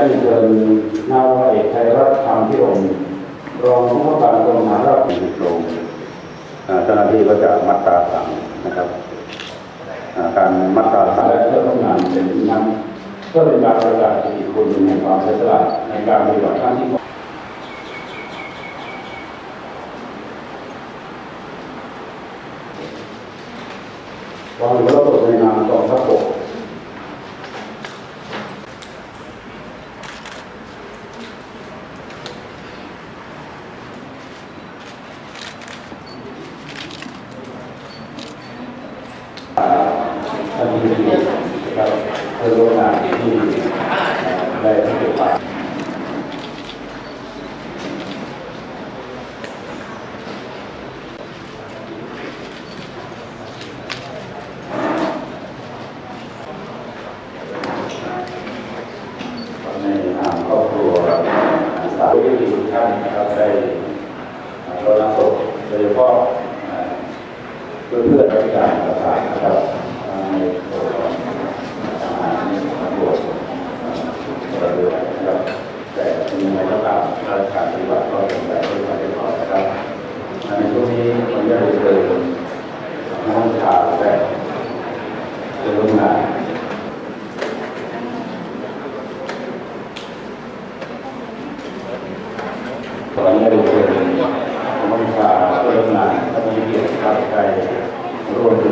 ได้เชิญนาวาเอกชัยรัตน์ธรรมพิรมรองผู้ว่าการกรมฐานราบลงอ่าเจ้าหน้าที่ก็จะมัดตราสั่งนะครับอ่าการมัดตราสั่งและเจ้าพนักงานเป็นนั้นก็เป็นการประกาศเกียรติคุณในความเสียสละในการปฏิบัติหน้าที่ของวางอยู่ระบบในนามกองทัพบก ท่านที่ครับเพื่อนร่วมงานที่ได้ให้เกียรติมาในนามครอบครัวสาวที่ท่านครับได้รดน้ำศพโดยเฉพาะเพื่อเพื่อราชการต่างๆนะครับ กรุณาขออนุญาเป็น้องฟ้ากรุณาท่านเกียรติครับใครร่วม